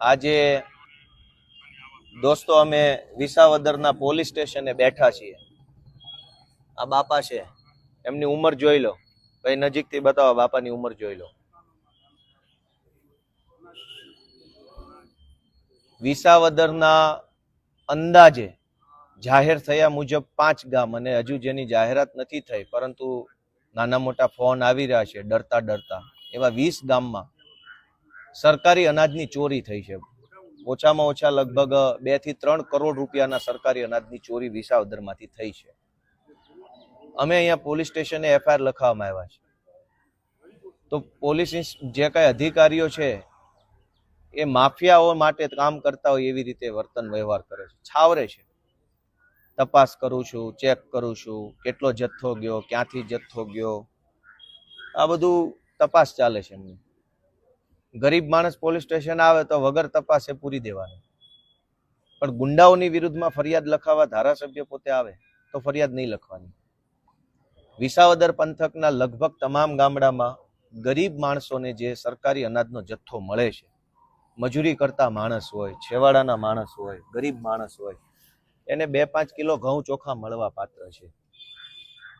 આજે દોસ્તો, અમે વિસાવદરના પોલીસ સ્ટેશને બેઠા છીએ. આ બાપા છે. એમની ઉંમર જોઈ લો. કઈ નજીકથી બતાવો બાપાની ઉંમર જોઈ લો. વિસાવદરના અંદાજે જાહેર થયા મુજબ પાંચ ગામ, અને હજુ જેની જાહેરાત નથી થઈ, પરંતુ નાના મોટા ફોન આવી રહ્યા છે, ડરતા ડરતા. એવા વીસ ગામમાં સરકારી અનાજની ચોરી થઈ છે. ઓછામાં ઓછા લગભગ બેથી ત્રણ કરોડ રૂપિયાના સરકારી અનાજની ચોરી વિસાવદરમાંથી થઈ છે. અમે અહીંયા પોલીસ સ્ટેશને એફઆઈઆર લખાવવામાં આવ્યા છે. તો પોલીસ જે કાંઈ અધિકારીઓ છે, એ માફિયાઓ માટે કામ કરતા હોય એવી રીતે વર્તન વ્યવહાર કરે છે. છાવરે છે. તપાસ કરું છું, ચેક કરું છું, કેટલો જથ્થો ગયો, ક્યાંથી જથ્થો ગયો. આ બધું તપાસ ચાલે છે એમની. ગરીબ માણસ પોલીસ સ્ટેશન આવે તો વગર તપાસે પૂરી દેવાની. પણ ગુંડાઓની વિરુદ્ધમાં ફરિયાદ લખાવવા ધારાસભ્ય પોતે આવે તો ફરિયાદ નહીં લખવાની. વિસાવદર પંથકના લગભગ તમામ ગામડામાં ગરીબ માણસોને જે સરકારી અનાજનો જથ્થો મળે છે, મજૂરી કરતા માણસ હોય, છેવાડાના માણસ હોય, ગરીબ માણસ હોય, એને બે પાંચ કિલો ઘઉં ચોખા મળવા પાત્ર છે.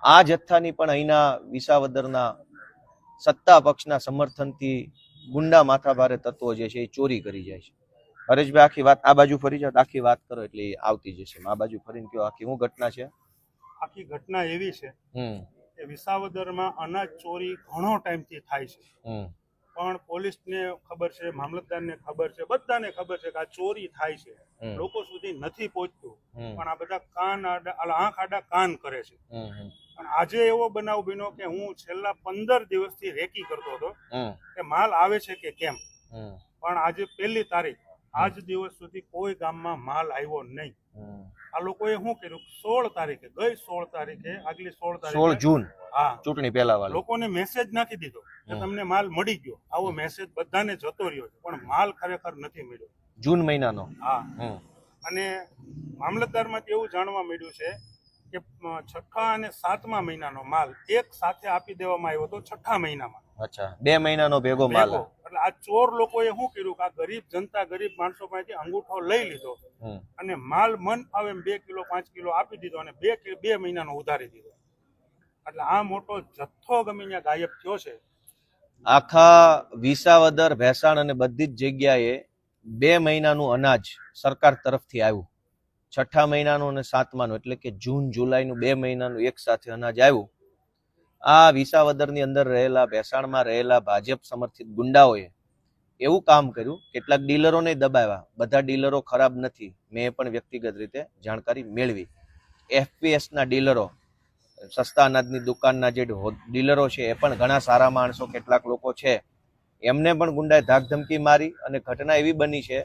આ જથ્થાની પણ અહીંના વિસાવદરના સત્તા પક્ષના સમર્થનથી ગુંડા માથાભારે તત્વો જે છે એ ચોરી કરી જાય છે. હરેશભાઈ આખી વાત આ બાજુ ફરી જાઓ આખી વાત કરો એટલે એ આવતી જશે. આ બાજુ ફરીને કયો આખી શું ઘટના છે? આખી ઘટના એવી છે હમ. કે વિસાવદરમાં અનાજ ચોરી ઘણો ટાઈમથી થાય છે. હમ. પણ પોલીસને ખબર છે મામલતદારને ખબર છે બધાને ખબર છે કે આ ચોરી થાય છે. લોકો સુધી નથી પહોંચતું. પણ આ બધા કાન આડા આંખ આડા કાન કરે છે. પણ આજે એવો બનાવ બન્યો કે હું છેલ્લા પંદર દિવસથી રેકી કરતો હતો કે માલ આવે છે કે કેમ? પણ આજે પહેલી તારીખ આજ દિવસ સુધી કોઈ ગામમાં માલ આવ્યો નહીં. આ લોકોએ શું કર્યું? સોળ તારીખે ગઈ સોળ તારીખે આગલી સોળ સોળ જૂન હા. ચૂંટણી પહેલા વાળી. લોકોને મેસેજ નાખી દીધો કે તમને માલ મળી ગયો. આવો મેસેજ બધાને જતો રહ્યો છે પણ માલ ખરેખર નથી મળ્યો. જૂન મહિનાનો. હા. અને મામલતદારમાંથી એવું જાણવા મળ્યું છે કે છઠ્ઠા અને સાતમા મહિનાનો માલ એક સાથે આપી દેવામાં આવ્યો હતો છઠ્ઠા મહિનામાં. અચ્છા બે મહિનાનો ભેગો માલ. એટલે આ ચોર લોકોએ શું કર્યું કે આ ગરીબ જનતા ગરીબ માણસો પાસેથી અંગૂઠો લઈ લીધો અને માલ મન એમ બે કિલો પાંચ કિલો આપી દીધો અને બે બે મહિનાનો ઉધારી દીધો. એટલે આ મોટો જથ્થો ગમી ત્યાં ગાયબ થયો છે. આખા વિસાવદર ભેસાણ અને બધી જ જગ્યાએ બે મહિનાનું અનાજ સરકાર તરફથી આવ્યું. છઠ્ઠા મહિનાનું અને સાતમાનું એટલે કે જૂન જુલાઈનું બે મહિનાનું એક સાથે અનાજ આવ્યું. આ વિસાવદરની અંદર રહેલા ભેસાણમાં રહેલા ભાજપ સમર્થિત ગુંડાઓએ એવું કામ કર્યું કેટલાક ડીલરોને દબાવ્યા. બધા ડીલરો ખરાબ નથી. મેં પણ વ્યક્તિગત રીતે જાણકારી મેળવી. એફપીએસના ડીલરો સસ્તા અનાજની દુકાનના જે ડીલરો છે એ પણ ઘણા સારા માણસો કેટલાક લોકો છે. એમને પણ ગુંડાએ ધાક ધમકી મારી અને ઘટના એવી બની છે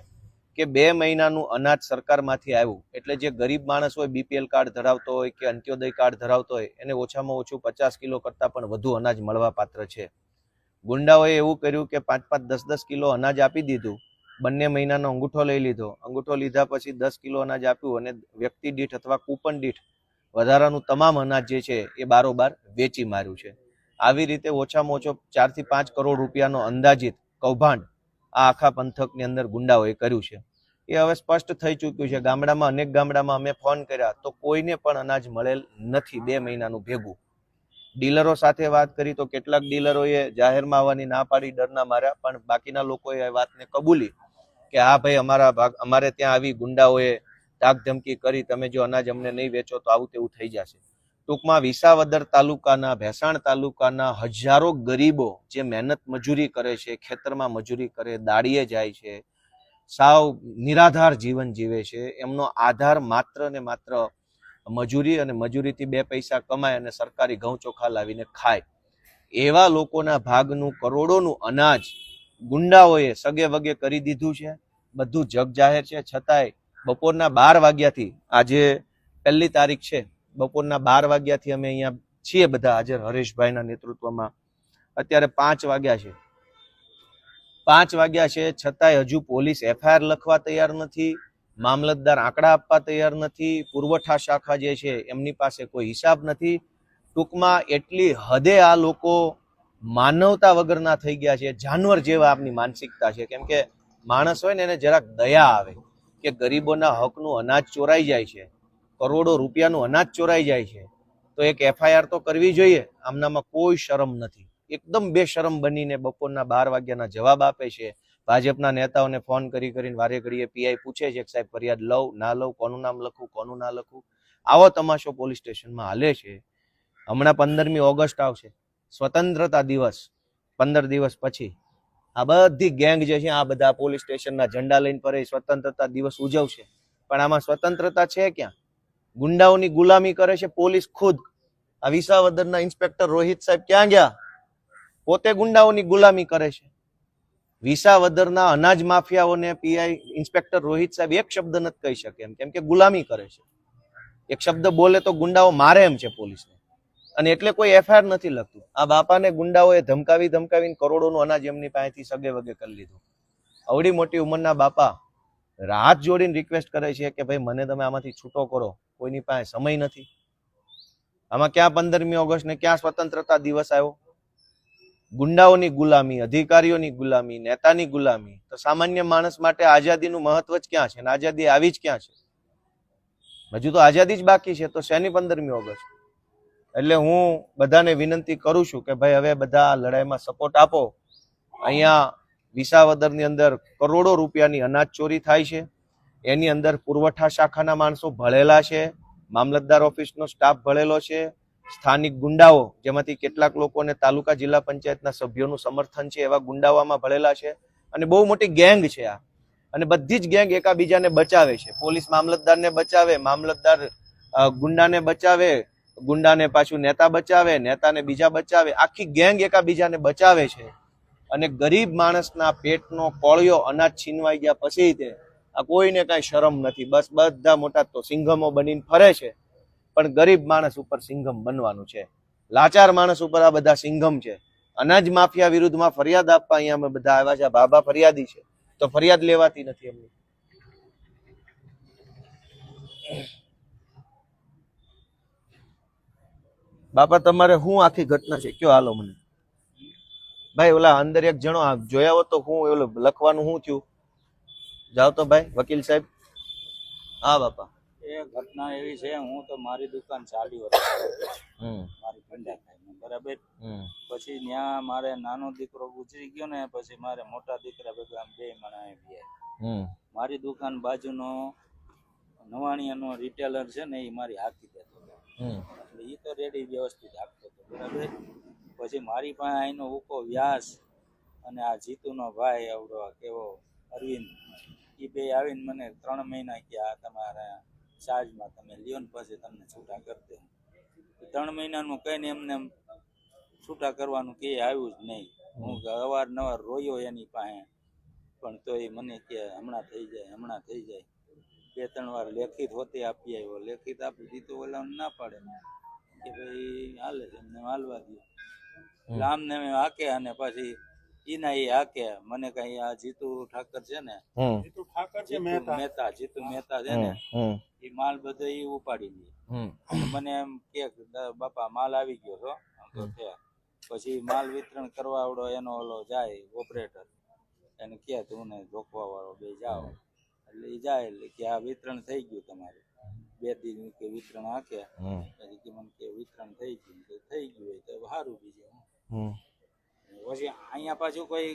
કે બે મહિનાનું અનાજ સરકારમાંથી આવ્યું. એટલે જે ગરીબ માણસ હોય બીપીએલ કાર્ડ ધરાવતો હોય કે અંત્યોદય કાર્ડ ધરાવતો હોય, એને ઓછામાં ઓછું પચાસ કિલો કરતાં પણ વધુ અનાજ મળવા પાત્ર છે. ગુંડાઓએ એવું કર્યું કે પાંચ પાંચ દસ દસ કિલો અનાજ આપી દીધું. બંને મહિનાનો અંગૂઠો લઈ લીધો. અંગૂઠો લીધા પછી દસ કિલો અનાજ આપ્યું અને વ્યક્તિ દીઠ અથવા કૂપન દીઠ વધારાનું તમામ અનાજ જે છે એ બારોબાર વેચી માર્યું છે. આવી રીતે ઓછામાં ઓછો ચારથી પાંચ કરોડ રૂપિયાનો અંદાજિત કૌભાંડ આ આખા પંથકની અંદર ગુંડાઓએ કર્યું છે. એ હવે સ્પષ્ટ થઈ ચૂક્યું છે. ગામડામાં, અનેક ગામડામાં અમે ફોન કર્યા તો કોઈને પણ અનાજ મળેલ નથી બે મહિનાનું ભેગું. ડીલરો સાથે વાત કરી તો કેટલાક ડીલરોએ જાહેરમાં આવવાની ના પાડી, ડરના માર્યા, પણ બાકીના લોકોએ એ વાતને કબૂલી કે હા ભાઈ, અમારા ભાગ, અમારે ત્યાં આવી ગુંડાઓએ ધાક ધમકી કરી, તમે જો અનાજ અમને નહીં વેચો તો આવું તેવું થઈ જશે. ટૂંકમાં વિસાવદર તાલુકાના, ભેસાણ તાલુકાના હજારો ગરીબો જે મહેનત મજૂરી કરે છે, ખેતરમાં મજૂરી કરે, દાડીએ જાય છે, સાવ નિરાધાર જીવન જીવે છે, એમનો આધાર માત્ર ને માત્ર મજૂરી અને મજૂરીથી બે પૈસા કમાય અને સરકારી ઘઉં ચોખા લાવીને ખાય. એવા લોકોના ભાગનું કરોડોનું અનાજ ગુંડાઓએ સગે વગે કરી દીધું છે. બધું જગ જાહેર છે. છતાંય બપોરના બાર વાગ્યાથી આજે પહેલી તારીખ છે. બપોરના બાર વાગ્યાથી અમે અહીંયા છીએ બધા હાજર હરેશભાઈના નેતૃત્વમાં. અત્યારે પાંચ વાગ્યા છે. પાંચ વાગ્યા છે, છતાંય હજુ પોલીસ એફઆઈઆર લખવા તૈયાર નથી, મામલતદાર આંકડા આપવા તૈયાર નથી, પુરવઠા શાખા જે છે એમની પાસે કોઈ હિસાબ નથી. ટૂંકમાં એટલી હદે આ લોકો માનવતા વગરના થઈ ગયા છે, જાનવર જેવા આપની માનસિકતા છે. કેમ કે માણસ હોય ને એને જરાક દયા આવે કે ગરીબોના હકનું અનાજ ચોરાઈ જાય છે. કરોડો રૂપિયાનું અનાજ ચોરાઈ જાય છે, તો એક એફઆઈઆર તો કરવી જોઈએ. આમનામાં કોઈ શરમ નથી. એકદમ બેશરમ બનીને બપોરના બાર વાગ્યાના જવાબ આપે છે. ભાજપના નેતાઓને ફોન કરી કરીને વારે ઘડીએ પીઆઈ પૂછે છે સાહેબ, ફરિયાદ લઉં, ના લઉં, કોનું નામ લખું, કોનું ના લખું? આવો તમાશો પોલીસ સ્ટેશનમાં હાલે છે. હમણાં પંદરમી ઓગસ્ટ આવશે. સ્વતંત્રતા દિવસ. પંદર દિવસ પછી. આ બધી ગેંગ જે છે, આ બધા પોલીસ સ્ટેશનના ઝંડા લઈને ફરે, સ્વતંત્રતા દિવસ ઉજવશે. પણ આમાં સ્વતંત્રતા છે ક્યાં? ગુંડાઓની ગુલામી કરે છે પોલીસ ખુદ. આ વિસાવદરના ઇન્સ્પેક્ટર રોહિત સાહેબ ક્યાં ગયા? પોતે ગુંડાઓની ગુલામી કરે છે. વિસાવદરના અનાજ માફિયાઓને પીઆઈ ઇન્સ્પેક્ટર રોહિત સાહેબ એક શબ્દ નથી કહી શકે એમ, કેમ કે ગુલામી કરે છે. એક શબ્દ બોલે તો ગુંડાઓ મારે એમ છે પોલીસને. અને એટલે કોઈ એફઆઈઆર નથી લખતું. આ બાપાને ગુંડાઓએ ધમકાવી ધમકાવીને કરોડોનું અનાજ એમની પાસેથી સગે વગે કરી લીધું. અવડી મોટી ઉંમરના બાપા હાથ જોડીને રિક્વેસ્ટ કરે છે કે ભાઈ, મને તમે આમાંથી છૂટો કરો. કોઈની પાસે સમય નથી. આમાં ક્યાં પંદરમી ઓગસ્ટ ને ક્યાં સ્વતંત્રતા દિવસ આવ્યો? ગુંડાઓની ગુલામી, અધિકારીઓની ગુલામી, નેતાની ગુલામી. તો સામાન્ય માણસ માટે આઝાદીનું મહત્વ જ ક્યાં છે? આઝાદી આવી જ ક્યાં છે? હજુ તો આઝાદી જ બાકી છે, તો શેની પંદરમી ઓગસ્ટ? એટલે હું બધાને વિનંતી કરું છું કે ભાઈ, હવે બધા લડાઈમાં સપોર્ટ આપો. અહીંયા વિસાવદરની અંદર કરોડો રૂપિયાની અનાજ ચોરી થાય છે. એની અંદર પુરવઠા શાખાના માણસો ભળેલા છે. મામલતદાર ઓફિસનો સ્ટાફ ભળેલો છે. સ્થાનિક ગુંડાઓ, જેમાંથી કેટલાક લોકોને તાલુકા જિલ્લા પંચાયતના સભ્યોનું સમર્થન છે, એવા ગુંડાઓમાં ભળેલા છે. અને બહુ મોટી ગેંગ છે આ. અને બધી જ ગેંગ એકાબીજાને બચાવે છે. પોલીસ મામલતદારને બચાવે, મામલતદાર ગુંડાને બચાવે, ગુંડાને પાછું નેતા બચાવે, નેતાને બીજા બચાવે. આખી ગેંગ એકાબીજાને બચાવે છે. અને ગરીબ માણસના પેટનો કોળિયો અનાજ છીનવાઈ ગયા પછી તે આ કોઈને કાંઈ શરમ નથી. બસ બધા મોટા તો સિંઘમો બનીને ફરે છે. પણ ગરીબ માણસ ઉપર સિંઘમ બનવાનું છે. લાચાર માણસ ઉપર આ બધા સિંઘમ છે. અનાજ માફિયા વિરુદ્ધમાં ફરિયાદ આપવા અહીંયા અમે બધા આવ્યા છે. બાબા ફરિયાદી છે. તો ફરિયાદ લેવાતી નથી એમની. બાપા, તમારે શું આખી ઘટના છે? કયો હાલો મને? ભાઈ ઓલા અંદર એક જણો આ જોયા હોત તો હું ઓલું લખવાનું શું થયું? જાઓ તો ભાઈ વકીલ સાહેબ. હા બાપા. એ ઘટના એવી છે હું તો મારી દુકાન ચાલી હતી. મારી ભંડા બરાબર? પછી ત્યાં મારે નાનો દીકરો ગુજરી ગયો ને પછી મારે મોટા દીકરા ભેગા બે માણા બે મારી દુકાન બાજુનો નવાણિયાનો રિટેલર છે ને એ મારી હાકી દેતો એટલે એ તો રેડી વ્યવસ્થિત આપતો હતો બરાબર? પછી મારી પાસે અહીંનો ઉકો વ્યાસ અને આ જીતુનો ભાઈ આવડો કેવો અરવિંદ. એ બે આવીને મને ત્રણ મહિના આ તમારા ચાર્જમાં તમે લ્યો ને પછી તમને છૂટા કરી દે. ત્રણ મહિનાનું કહીને એમને એમ છૂટા કરવાનું કે આવ્યું જ નહીં. હું અવારનવાર રોયો એની પાસે. પણ તો એ મને કે હમણાં થઈ જાય, હમણાં થઈ જાય. બે, ત્રણ વાર લેખિત હોતી આપી આવ્યો. લેખિત આપી દીધું ઓલા ના પાડે. કે ભાઈ હાલે, એમને હાલવા દો એટલે આમને એમ હાકે અને પછી ઈના એ હાકે. મને કઈ આ જીતુ ઠાકર છે ને જીતુ ઠાકર છે મહેતા. મહેતા જીતુ મહેતા છે ને એ માલ બધો એ ઉપાડી લે. મને એમ કે બાપા માલ આવી ગયો છો. આમ તો છે. પછી માલ વિતરણ કરવા આવડો એનો ઓલો જાય ઓપરેટર એને કે તું ને રોકવા વાળો બે જાઓ. એટલે એ જાય એટલે કે આ વિતરણ થઈ ગયું તમારું. બે દિન કે વિતરણ હાકે. પછી કે મને કે વિતરણ થઈ ગયું થઈ ગયું હોય તો સારું બીજું. પછી અહીંયા પાછું કોઈ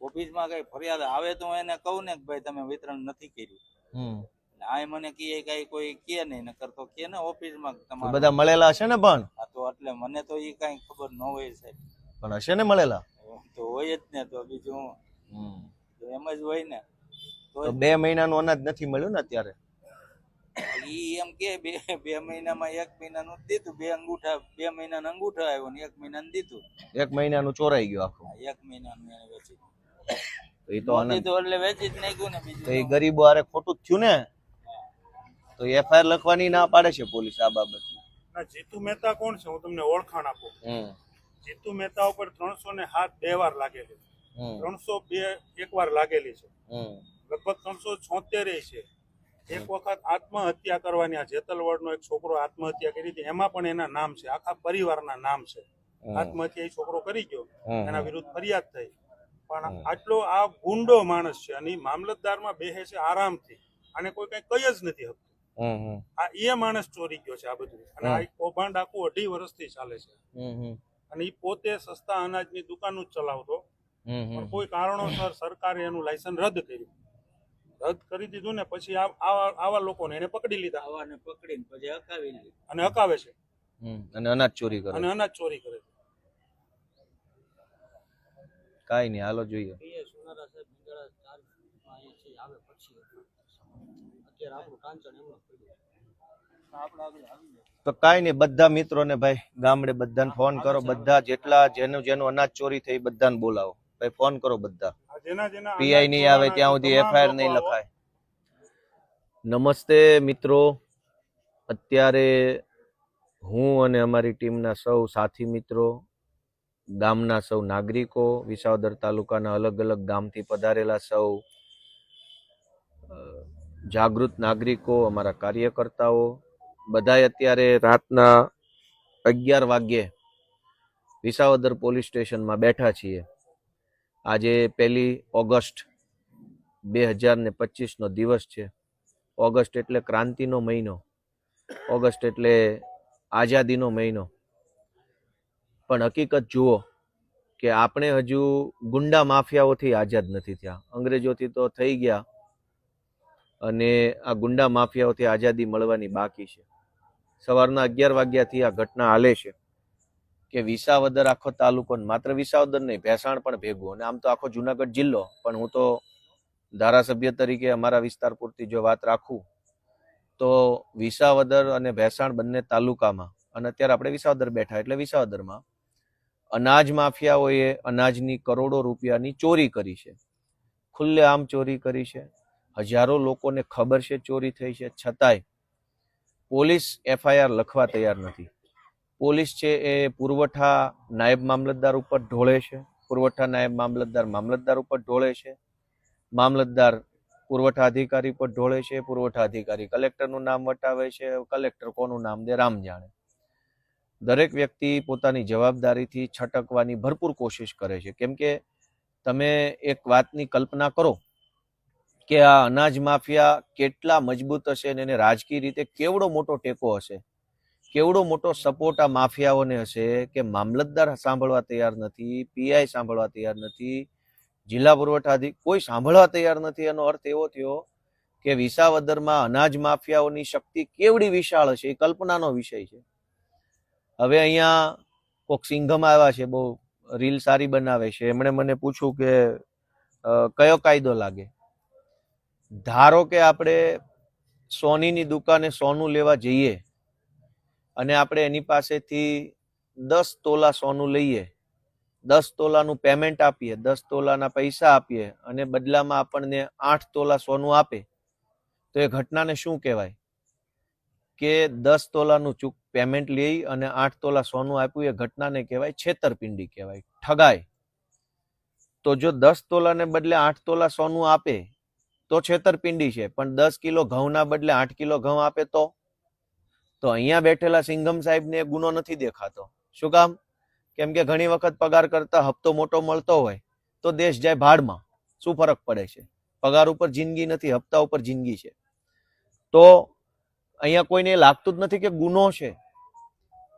ઓફિસમાં કઈ ફરિયાદ આવે તો હું એને કહું ને કે ભાઈ તમે વિતરણ નથી કર્યું. હમ. એટલે આ મને કીએ કઈ કોઈ કે નહીં નકર તો કે ને ઓફિસમાં માં તમારે બધા મળેલા હશે ને પણ? આ તો એટલે મને તો એ કઈ ખબર ન હોય સાહેબ. પણ હશે ને મળેલા? તો હોય જ ને તો બીજું હમ. તો એમ જ હોય ને. તો તો બે મહિનાનું અનાજ નથી મળ્યું ને અત્યારે? ઈ એમ કે બે બે મહિનામાં એક મહિનાનું દીધું બે અંગૂઠા બે મહિનાનું અંગૂઠા આવ્યો ને એક મહિનાનું દીધું. એક મહિનાનું ચોરાઈ ગયું આખું. એક મહિનાનું એને વેચી તો એ તો એટલે વેચી જ નાખ્યું ને તો એ ગરીબો હારે ખોટું જ થયું ને? તો એફઆઈઆર લખવાની ના પાડે છે પોલીસ આ બાબત ના જીતુ મહેતા કોણ છે? હું તમને ઓળખાણ આપું. જીતુ મહેતા ઉપર ત્રણસો ને હાથ બે વાર લાગેલી. ત્રણસો બે એક વાર લાગેલી છે. લગભગ ત્રણસો છોતેર છે. એક વખત આત્મહત્યા કરવાની આ જેતલવડનો એક છોકરો આત્મહત્યા કરી હતી એમાં પણ એના નામ છે આખા પરિવારના નામ છે. આત્મહત્યા એ છોકરો કરી ગયો એના વિરુદ્ધ ફરિયાદ થઈ. પણ આટલો આ ગુંડો માણસ છે અને મામલતદાર મામલતદારમાં બેહે છે આરામથી અને કોઈ કઈ કઈ જ નથી હમ આ એ માણસ ચોરી ગયો છે આ બધું. અને આ કૌભાંડ આખું અઢી વર્ષથી ચાલે છે. અને ઈ પોતે સસ્તા અનાજની દુકાન જ ચલાવતો. પણ કોઈ કારણોસર સરકારે એનું લાયસન્સ રદ કર્યું. રદ કરી દીધું ને પછી આ- આવા આવા લોકોને એને પકડી લીધા. આવાને પકડીને પછી હકાવી લીધી. અને હકાવે છે. અને અનાજ ચોરી કરે. અને અનાજ ચોરી કરે છે. કાઈ નહીં હાલો જોઈએ. સોનારા સાહેબ મંગળા ચાર અહીંયાથી આવે પછી. અત્યારે આપણું કાંચન એમનું પડ્યું આપણે આગળ આવી જાય તો કાંઈ નહીં બધા મિત્રોને ભાઈ ગામડે બધાને ફોન કરો બધા જેટલા જેનું જેનું અનાજ ચોરી થઈ બધાને બોલાવો. ભાઈ ફોન કરો બધા. આ જેના જેના પીઆઈ નહીં આવે ત્યાં સુધી એફઆઈઆર નહીં લખાય. નમસ્તે મિત્રો. અત્યારે હું અને અમારી ટીમના સૌ સાથી મિત્રો ગામના સૌ નાગરિકો વિસાવદર તાલુકાના અલગ અલગ ગામથી પધારેલા સૌ જાગૃત નાગરિકો અમારા કાર્યકર્તાઓ બધાય અત્યારે રાતના અગિયાર વાગ્યે વિસાવદર પોલીસ સ્ટેશનમાં બેઠા છીએ. આજે પહેલી ઓગસ્ટ બે હજાર ને પચીસનો દિવસ છે. ઓગસ્ટ એટલે ક્રાંતિનો મહિનો. ઓગસ્ટ એટલે આઝાદીનો મહિનો. પણ હકીકત જુઓ કે આપણે હજુ ગુંડા માફિયાઓથી આઝાદ નથી થયા. અંગ્રેજોથી તો થઈ ગયા અને આ ગુંડા માફિયાઓથી આઝાદી મળવાની બાકી છે. સવારના અગિયાર વાગ્યાથી આ ઘટના હાલે છે. કે વિસાવદર આખો તાલુકો માત્ર વિસાવદર નહીં, ભેસાણ પણ ભેગું. અને આમ તો આખો જુનાગઢ જિલ્લો, પણ હું તો ધારાસભ્ય તરીકે અમારા વિસ્તાર પૂરતી જો વાત રાખું, તો વિસાવદર અને ભેસાણ બંને તાલુકામાં, અને અત્યારે આપણે વિસાવદર બેઠા એટલે વિસાવદરમાં, અનાજ માફિયાઓએ અનાજની કરોડો રૂપિયાની ચોરી કરી છે. ખુલ્લે આમ ચોરી કરી છે. હજારો લોકોને ખબર છે ચોરી થઈ છે. છતાંય પોલીસ એફઆઈઆર લખવા તૈયાર નથી. પોલીસ છે એ પુરવઠા નાયબ મામલતદાર ઉપર ઢોળે છે. પુરવઠા નાયબ મામલતદાર મામલતદાર ઉપર ઢોળે છે. મામલતદાર પુરવઠા અધિકારી પર ઢોળે છે. પુરવઠા અધિકારી કલેક્ટરનું નામ વટાવે છે. કલેક્ટર કોનું નામ દે રામ જાણે. દરેક વ્યક્તિ પોતાની જવાબદારીથી છટકવાની ભરપૂર કોશિશ કરે છે. કેમ કે તમે એક વાતની કલ્પના કરો કે આ અનાજ માફિયા કેટલા મજબૂત હશે અને એને રાજકીય રીતે કેવડો મોટો ટેકો હશે. કેવડો મોટો સપોર્ટ આ માફિયાઓને હશે કે મામલતદાર સાંભળવા તૈયાર નથી, પીઆઈ સાંભળવા તૈયાર નથી, જિલ્લા પુરવઠા કોઈ સાંભળવા તૈયાર નથી. એનો અર્થ એવો થયો કે વિસાવદરમાં અનાજ માફિયાઓની શક્તિ કેવડી વિશાળ હશે એ કલ્પનાનો વિષય છે. હવે અહીંયા કોક સિંઘમ આવ્યા છે, બહુ રીલ સારી બનાવે છે. એમણે મને પૂછ્યું કે કયો કાયદો લાગે? ધારો કે આપણે સોનીની દુકાને સોનું લેવા જઈએ અને આપણે એની પાસેથી દસ તોલા સોનું લઈએ, દસ તોલાનું પેમેન્ટ આપીએ, દસ તોલાના પૈસા આપીએ અને બદલામાં આપણને આઠ તોલા સોનું આપે, તો એ ઘટનાને શું કહેવાય? કે દસ તોલાનું ચૂક પેમેન્ટ લઈ અને આઠ તોલા સોનું આપ્યું, એ ઘટનાને કહેવાય છેતરપિંડી કહેવાય ઠગાય તો જો દસ તોલાને બદલે આઠ તોલા સોનું આપે, તો છેતરપિંડી છે, પણ દસ કિલો ઘઉંના બદલે આઠ કિલો ઘઉં આપે તો? તો અહીંયા બેઠેલા સિંઘમ સાહેબને ગુનો નથી દેખાતો. શું કામ? કેમ કે ઘણી વખત પગાર કરતા હપ્તો મોટો મળતો હોય તો દેશ જાય ભાડમાં. શું ફરક પડે છે? પગાર ઉપર જિંદગી નથી, હપ્તા ઉપર જિંદગી છે. તો અહીંયા કોઈને લાગતું જ નથી કે ગુનો છે.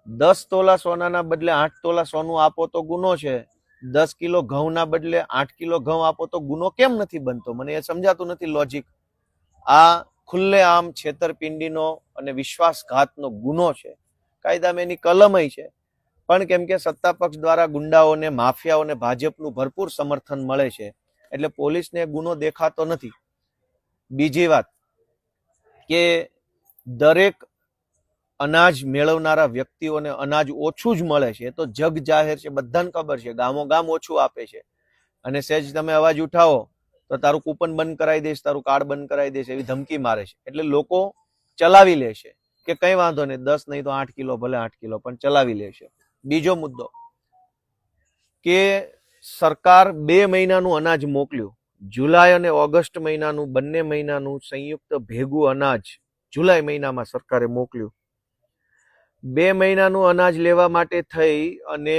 દસ તોલા સોનાના બદલે આઠ તોલા સોનું આપો તો ગુનો છે. દસ કિલો ઘઉંના બદલે આઠ કિલો ઘઉં આપો તો ગુનો કેમ નથી બનતો? મને એ સમજાતું નથી લોજિક આ ખુલ્લે આમ છેતરપિંડીનો અને વિશ્વાસઘાતનો ગુનો છે. કાયદામાં એની કલમય છે. પણ કેમ કે સત્તા પક્ષ દ્વારા ગુંડાઓને, માફિયાઓને ભાજપનું ભરપૂર સમર્થન મળે છે. એટલે પોલીસને ગુનો દેખાતો નથી. બીજી વાત કે દરેક અનાજ મેળવનારા વ્યક્તિઓને અનાજ ઓછું જ મળે છે. તો જગ જાહેર છે. બધાને ખબર છે. ગામો ગામ ઓછું આપે છે. અને સહેજ તમે અવાજ ઉઠાવો. તો તારું કૂપન બંધ કરાવી દઈશ, તારું કાર્ડ બંધ કરાવી દઈશ, એવી ધમકી મારે છે. એટલે લોકો ચલાવી લેશે કે કઈ વાંધો નહીં, દસ નહીં તો આઠ કિલો, ભલે આઠ કિલો, પણ ચલાવી લેશે બીજો મુદ્દો કે સરકાર બે મહિનાનું અનાજ મોકલ્યું. જુલાઈ અને ઓગસ્ટ મહિનાનું, બંને મહિનાનું સંયુક્ત ભેગું અનાજ જુલાઈ મહિનામાં સરકારે મોકલ્યું. બે મહિનાનું અનાજ લેવા માટે થઈ અને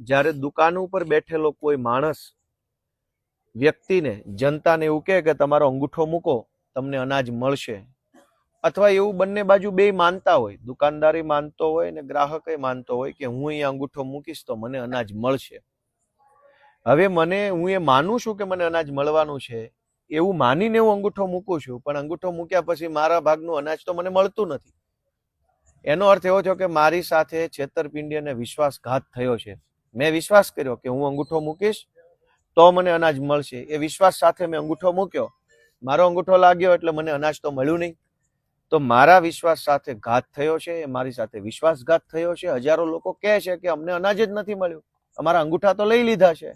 જ્યારે દુકાન ઉપર બેઠેલો કોઈ માણસ વ્યક્તિને, જનતાને એવું કહે કે તમારો અંગૂઠો મૂકો, તમને અનાજ મળશે. અથવા એવું બંને બાજુ બે માનતા હોય, દુકાનદારી માનતો હોય ને ગ્રાહકે માનતો હોય કે હું અહીંયા અંગૂઠો મૂકીશ તો મને અનાજ મળશે. હવે મને, હું એ માનું છું કે મને અનાજ મળવાનું છે, એવું માનીને હું અંગૂઠો મૂકું છું, પણ અંગૂઠો મૂક્યા પછી મારા ભાગનું અનાજ તો મને મળતું નથી. એનો અર્થ એવો થયો કે મારી સાથે છેતરપિંડી અને વિશ્વાસઘાત થયો છે. મેં વિશ્વાસ કર્યો કે હું અંગૂઠો મૂકીશ તો મને અનાજ મળશે. એ વિશ્વાસ સાથે મેં અંગૂઠો મૂક્યો. મારો અંગૂઠો લાગ્યો એટલે મને અનાજ તો મળ્યું નહીં. તો મારા વિશ્વાસ સાથે ઘાત થયો છે, એ મારી સાથે વિશ્વાસઘાત થયો છે. હજારો લોકો કહે છે કે અમને અનાજ જ નથી મળ્યું. અમારા અંગૂઠા તો લઈ લીધા છે.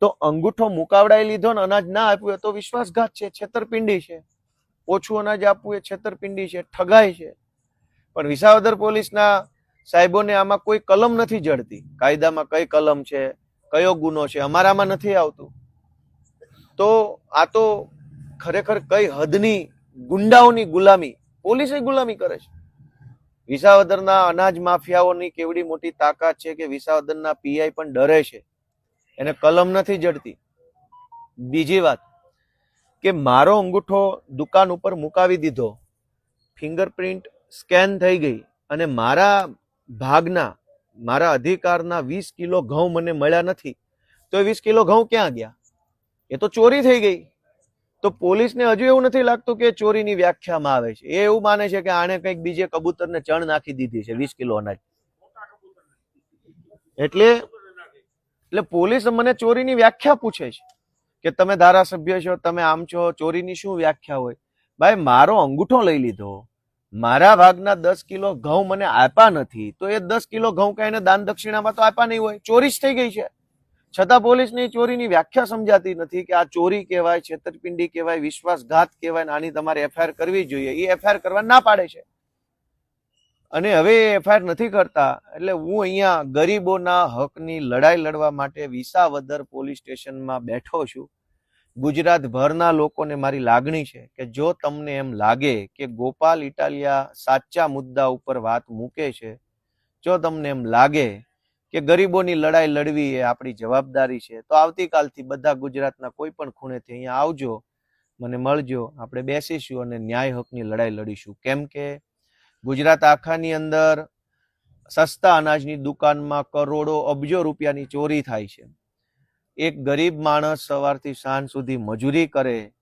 તો અંગૂઠો મુકાવડાઈ લીધો ને અનાજ ના આપ્યું તો વિશ્વાસઘાત છે, છેતરપિંડી છે. ઓછું અનાજ આપવું એ છેતરપિંડી છે, ઠગાઈ છે. પણ વિસાવદર પોલીસના સાહેબોને આમાં કોઈ કલમ નથી જડતી. કાયદામાં કઈ કલમ છે? કયો ગુનો છે, અમારામાં નથી આવતું. તો આ તો ખરેખર કઈ હદની ગુંડાઓની ગુલામી પોલીસે ગુલામી કરે છે. વિસાવદરના અનાજ માફિયાઓની કેવડી મોટી તાકાત છે કે વિસાવદરના પીઆઈ પણ ડરે છે. એને કલમ નથી જડતી. બીજી વાત, કે મારો અંગૂઠો દુકાન ઉપર મુકાવી દીધો, ફિંગરપ્રિન્ટ સ્કેન થઈ ગઈ અને મારા ભાગના મારા અધિકારના વીસ કિલો ઘઉં મને મળ્યા નથી, તો એ વીસ કિલો ઘઉં ક્યાં ગયા? એ તો ચોરી થઈ ગઈ. તો પોલીસને હજુ એવું નથી લાગતું કે ચોરીની વ્યાખ્યામાં આવે છે. એ એવું માને છે કે આણે કંઈક બીજે કબૂતરને ચણ નાખી દીધી છે, વીસ કિલો અનાજ. એટલે એટલે પોલીસ મને ચોરીની વ્યાખ્યા પૂછે છે કે તમે ધારાસભ્ય છો, તમે આમ છો, ચોરીની શું વ્યાખ્યા હોય? ભાઈ, મારો અંગૂઠો લઈ લીધો. મારા ભાગના દસ કિલો ઘઉં મને આપ્યા નથી, તો એ દસ કિલો ઘઉં કઈ દાન દક્ષિણામાં તો આપ્યા નહીં હોય. ચોરી જ થઈ ગઈ છે. છતાં પોલીસની ચોરીની વ્યાખ્યા સમજાતી નથી કે આ ચોરી કહેવાય, છેતરપિંડી કહેવાય, વિશ્વાસઘાત કહેવાય આની તમારે એફઆઈઆર કરવી જોઈએ. એ એફઆઈઆર કરવા ના પાડે છે. અને હવે એફઆઈઆર નથી કરતા, એટલે હું અહીંયા ગરીબોના હકની લડાઈ લડવા માટે વિસાવદર પોલીસ સ્ટેશનમાં બેઠો છું. ગુજરાતભરના લોકોને મારી લાગણી છે કે જો તમને એમ લાગે કે ગોપાલ ઇટાલિયા સાચા મુદ્દા ઉપર વાત મૂકે છે, જો તમને એમ લાગે કે ગરીબોની લડાઈ લડવી એ આપણી જવાબદારી છે, તો આવતીકાલથી બધા ગુજરાતના કોઈ પણ ખૂણેથી અહીંયા આવજો, મને મળજો, આપણે બેસીશું અને ન્યાય હકની લડાઈ લડીશું. કેમ કે ગુજરાત આખાની અંદર સસ્તા અનાજની દુકાનમાં કરોડો, અબજો રૂપિયાની ચોરી થાય છે. એક ગરીબ માણસ સવારથી સાંજ સુધી મજૂરી કરે,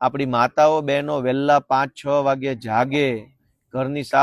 આપણી માતાઓ બહેનો વહેલા પાંચ છ વાગે જાગે, ઘરની સાફ